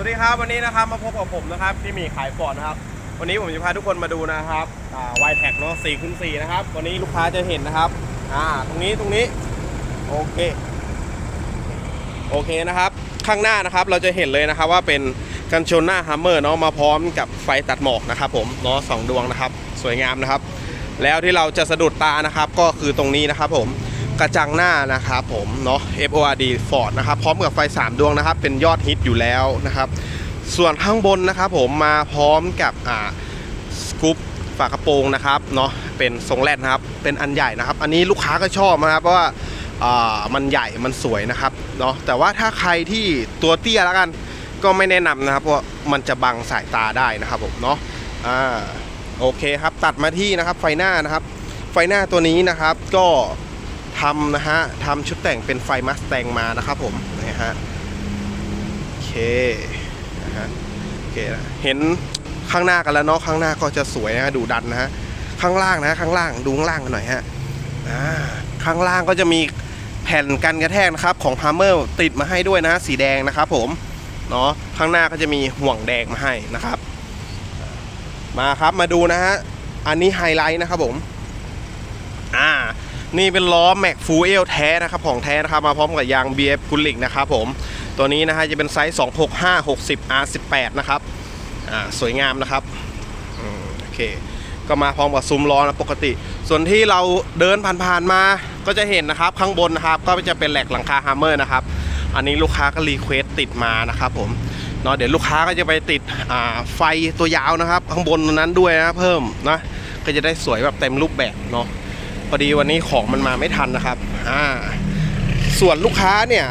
สวัสดีครับวันนี้นะครับมาพบกับผมนะครับที่มีขายฟอร์ดนะครับ วันนี้ผมจะพาทุกคนมาดูนะครับวายแท็กเนาะ4คูณ4นะครับวันนี้ลูกค้าจะเห็นนะครับอ่าตรงนี้ตรงนี้โอเคโอเคนะครับ ข้างหน้านะครับเราจะเห็นเลยนะครับว่าเป็นกันชนหน้าฮัมเมอร์เนาะมาพร้อมกับไฟตัดหมอกนะครับ ผมเนาะสองดวงนะครับ สวยงามนะครับ แล้วที่เราจะสะดุดตานะครับก็คือตรงนี้นะครับผม กระจังหน้านะครับผมเนาะ FORD Ford นะครับพร้อมกับไฟ 3 ดวงนะครับ เป็นยอดฮิตอยู่แล้วนะครับ ส่วนข้างบนนะครับผมมาพร้อมกับอ่าสกู๊ปฝากระโปรงนะครับเนาะเป็นทรงแรดนะครับ เป็นอันใหญ่นะครับ อันนี้ลูกค้าก็ชอบนะครับเพราะว่าอ่ามันใหญ่มันสวยนะครับเนาะแต่ว่าถ้าใครที่ตัวเตี้ยแล้วกันก็ไม่แนะนำนะครับเพราะมันจะบังสายตาได้นะครับผมเนาะอ่าโอเคครับตัดมาที่นะครับไฟหน้านะครับ ไฟหน้าตัวนี้นะครับก็ ทำนะฮะทำชุดแต่งเป็นไฟมัสแตงมานะครับผมนะฮะโอเคนะฮะโอเคนะเห็นข้างหน้ากันแล้วเนาะข้างหน้าก็จะสวยนะดูดันนะฮะข้างล่างนะข้างล่างดูข้างล่างกันหน่อยฮะอ่าข้างล่างก็จะมีแผ่นกันกระแทกนะครับของ h า m เมอร์ติดมาให้ด้วยนะสีแดงนะครับผมเนาะข้างหน้าก็จะมีห่วงแดงมาให้นะครับ มาครับมาดูนะฮะอันนี้ไฮไลท์นะครับผมอ่า นี่เป็นล้อแม็กฟูเอลแท้นะครับของแท้นะครับมาพร้อมกับยาง BF กุลิกนะครับผมตัวนี้นะฮะจะเป็นไซส์ 265 60 R18 นะครับอ่าสวยงามนะครับอโอเคก็มาพร้อมกับซุ้มล้อนะปกติ ส่วนที่เราเดินผ่านๆมาก็จะเห็นนะครับข้างบนนะครับก็จะเป็นแหลกหลังคาฮัมเมอร์นะครับอันนี้ลูกค้าก็รีเควสติดมานะครับผมเนาะเดี๋ยวลูกค้าก็จะไปติดอ่าไฟตัวยาวนะครับ ข้างบนนั้นด้วยนะเพิ่มนะก็จะได้สวยแบบเต็มรูปแบบเนาะ พอดีวันนี้ของมันมาไม่ทันนะครับอ่าส่วนลูกค้าเนี่ย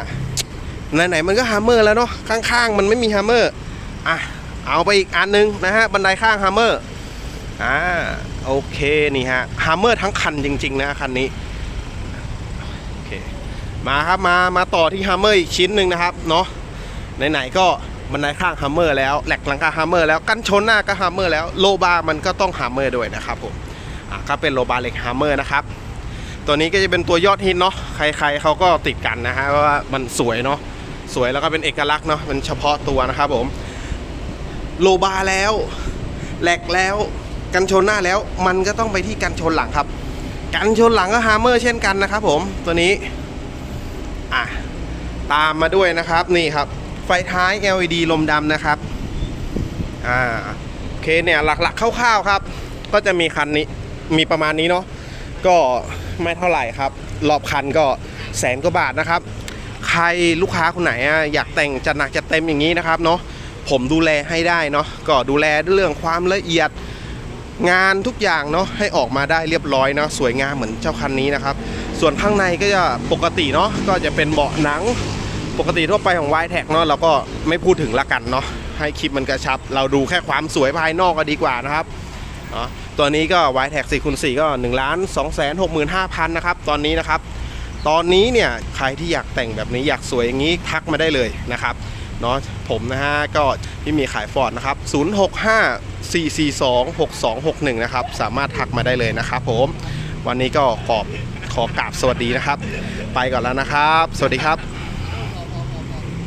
ไหนๆมันก็ฮัมเมอร์แล้วเนาะข้างๆ มันไม่มีฮัมเมอร์อะเอาไปอีกอันนึงนะฮะบันไดข้างฮัมเมอร์อ่าโอเคนี่ฮะฮัมเมอร์ทั้งคันจริง ๆ นะคันนี้โอเคมาครับมามาต่อที่ฮัมเมอร์อีกชิ้นหนึ่งนะครับเนาะไหนๆก็บันไดข้างฮัมเมอร์แล้วแหลกหลังคาฮัมเมอร์แล้วกันชนหน้าก็ฮัมเมอร์แล้วโลบามันก็ต้องฮัมเมอร์ด้วยนะครับผมอ ก็เป็นโลบาร์เหล็กฮัมเมอร์นะครับ ตัวนี้ก็จะเป็นตัวยอดฮิตเนาะใครๆเขาก็ติดกันนะฮะว่ามันสวยเนาะสวยแล้วก็เป็นเอกลักษณ์เนาะเป็นเฉพาะตัวนะครับผมโลบาร์แล้วแหลกแล้วกันชนหน้าแล้ว มันก็ต้องไปที่กันชนหลังครับ กันชนหลังก็ฮัมเมอร์เช่นกันนะครับผมตัวนี้อะตามมาด้วยนะครับนี่ครับ ไฟท้าย LED ลมดำนะครับอ่าโอเคเนี่ยหลักๆคร่าวๆครับ ก็จะมีคันนี้ มีประมาณนี้เนาะก็ไม่เท่าไหร่ครับ รอบคันก็แสนกว่าบาทนะครับ ใครลูกค้าคนไหนอยากแต่งจัดหนักจัดเต็มอย่างนี้นะครับเนาะผมดูแลให้ได้เนาะก็ดูแลเรื่องความละเอียดงานทุกอย่างเนาะให้ออกมาได้เรียบร้อยเนาะสวยงามเหมือนเจ้าคันนี้นะครับ ส่วนข้างในก็จะปกติเนาะก็จะเป็นเบาะหนังปกติทั่วไปของ y t แท็กเนาะเราก็ไม่พูดถึงละกันเนาะให้คลิปมันกระชับ เราดูแค่ความสวยภายนอกก็ดีกว่านะครับ เนาะตัวนี้ก็ y t แท็4คูณ4ก็1ล้าน2แสน65,000นะครับตอนนี้นะครับตอนนี้เนี่ยใครที่อยากแต่งแบบนี้อยากสวยอย่างนี้ทักมาได้เลยนะครับเนาะผมนะฮะก็ที่มีขายฟอร์ดนะครับ 065 442 6261 นะครับ สามารถทักมาได้เลยนะครับผม วันนี้ก็ขอบขอกราบสวัสดีนะครับ ไปก่อนแล้วนะครับ สวัสดีครับ